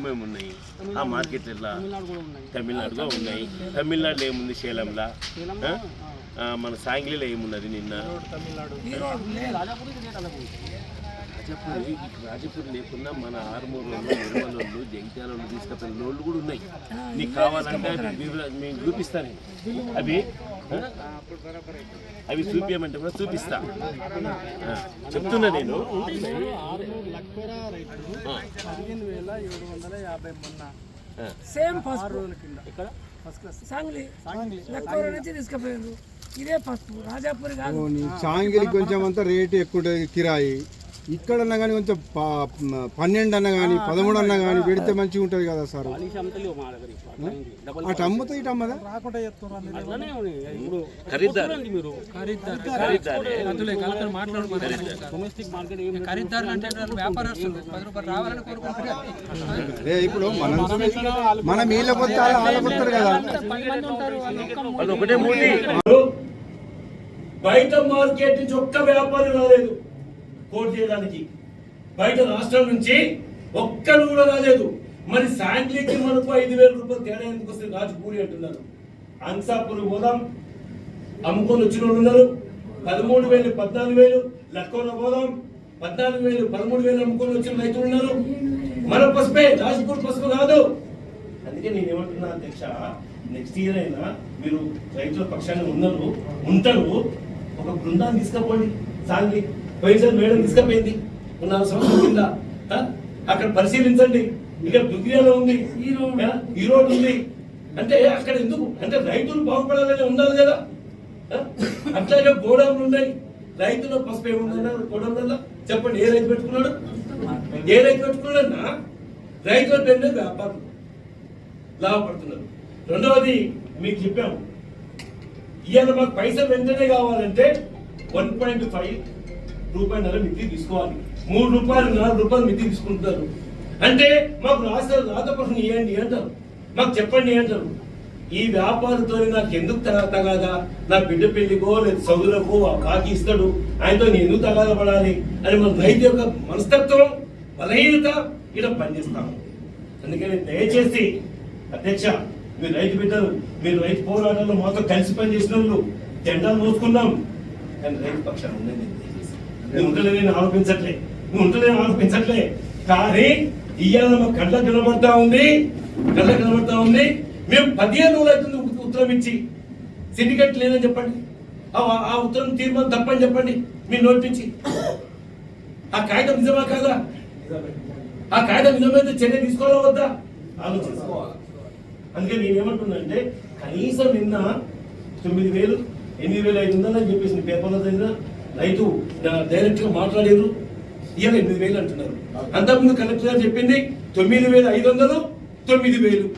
ఇంకేమేమి ఉన్నాయి? ఆ మార్కెట్ ఎట్లా? తమిళనాడులో ఉన్నాయి. తమిళనాడులో ఏముంది సేలంలో? సేలంలో, ఆ? ఆ, మన సాంగ్లీలో ఏమున్నది నిన్న? రాజాపూర్ రాజాపూర్ లేకుండా మన ఆరుమూరులో నిర్మలలో జగిత్యాలలో తీసుకెళ్ళిన లోళ్ళు కూడా ఉన్నాయి. నీకు కావాలంటే మేము చూపిస్తాను. అవి? అవి చూపించమంటే కూడా చూపిస్తా. చెప్తున్నా నేను. పదిహేను వేల ఏడు వందల యాభై మొన్న. సేమ్ రోజుల కింద ఇక్కడ ఫస్ట్ క్లాస్ సాంగ్లీ. సాంగ్లీ. లక్కూర నుంచి తీసుకుపోయారు ఇదే పసుపు రాజాపూర్ కాదు. చాంగిలి కొంచెం అంతా రేటు ఎక్కువ కిరాయి. ఇక్కడ అన్నా కానీ కొంచెం పన్నెండు అన్న కానీ పదమూడు అన్న కానీ పెడితే మంచిగా ఉంటుంది కదా సార్? అటు అమ్ముతా ఇటు అమ్మదా? అదే ఇప్పుడు మనం మనం వీళ్ళ కొత్త వాళ్ళ కొత్తారు కదా. బయట మార్కెట్ నుంచి ఒక్క వ్యాపారి రాలేదు. కోట్ చేయడానికి బయట రాష్ట్రం నుంచి ఒక్కరు కూడా రాలేదు. మరి శాంక్లీకి మనకు ఐదు వేల రూపాయలు తేడా ఎందుకు వస్తే రాజు కూలి అంటున్నారు. అంసాపూర్ పోదాం. అమ్ముకొని వచ్చిన వాళ్ళు ఉన్నారు. పదమూడు వేలు పద్నాలుగు వేలు లక్కోలో పోదాం. పద్నాలుగు వేలు పదమూడు వేలు అమ్ముకొని వచ్చిన రైతులు ఉన్నారు. మన పసుపే రాజపూర్ పసుపు కాదు. అందుకే నేను ఏమంటున్నా అధ్యక్ష నెక్స్ట్ ఇయర్ అయినా మీరు రైతుల పక్షాన్ని ఉన్నారు ఉంటారు. ఒక బృందాన్ని తీసుకపోండి సాంగ్లీ పోయినసారి మేడం తీసుకపోయింది. ఉన్న సంవత్సరం కింద? అక్కడ పరిశీలించండి. ఇక్కడ దుగ్గియాలో ఉంది? ఈ రోడ్ ఉంది. అంటే అక్కడ ఎందుకు? అంటే రైతులు బాగుపడాలని ఉండాలి కదా? అట్లాగే గోడౌన్లు ఉన్నాయి. రైతుల పసుపు ఏముందన్నారు? గోడౌన్లలో? చెప్పండి ఏ రైతు పెట్టుకున్నాడు? ఏ రైతు పెట్టుకున్నాడన్నా? రైతుల పేరునే వ్యాపారం. లాభపడుతున్నారు. రెండవది మీకు చెప్పాము. ఇవాళ మాకు పైసలు వెంటనే కావాలంటే వన్ పాయింట్ ఫైవ్ రూపాయల మితి తీసుకోవాలి. మూడు రూపాయలు నాలుగు రూపాయలు మితి తీసుకుంటారు. అంటే మాకు రాస్తారు రాతపక్షం ఇవ్వండి అంటారు. మాకు చెప్పండి అంటారు. ఈ వ్యాపారంతో నాకు ఎందుకు తగాదా? నా బిడ్డ పెళ్ళికో లేదు చదువులకు ఆ కాకి ఇస్తాడు. ఆయనతో నేను ఎందుకు తగాదా పడాలి? అని మన రైతు యొక్క మనస్తత్వం బలహీనత ఇక్కడ పనిచేస్తాము అందుకని దయచేసి అధ్యక్ష మీరు రైతు బిడ్డలు మీరు రైతు పోరాటంలో మాతో కలిసి పనిచేసిన వాళ్ళు జెండాలు మోసుకున్నాం. కానీ రైతు పక్షాన్ని ఉండేది నేను నువ్వు ఉంటలే నేను ఆరోపించట్లే. నువ్వు ఉంటలే నేను ఆరోపించట్లే. కానీ ఇవాళ మా కళ్ళ కనబడతా ఉంది కళ్ళ కనబడతా ఉంది. మేము పదిహేను రోజులు అవుతుంది ఉత్తరం ఇచ్చి. సిండికేట్ లేదని చెప్పండి. ఆ ఆ ఉత్తరం తీర్మానం తప్పని చెప్పండి. మీరు నోటించి ఆ కాగితం నిజమా కాదా? ఆ కాగితం నిజమైతే చర్య తీసుకోవాలా వద్దా? ఆలోచించుకోవాలి. అందుకే నేను ఏమంటున్నానంటే కనీసం నిన్న తొమ్మిది వేలు ఎనిమిది వేలు ఐదు వందలు అని చెప్పేసి పేపర్లో చదివినా రైతు డైరెక్ట్గా మాట్లాడారు. ఇవాళ ఎనిమిది వేలు అంటున్నారు. అంతకుముందు కలెక్టర్ గారు చెప్పింది తొమ్మిది వేల ఐదు వందలు తొమ్మిది వేలు.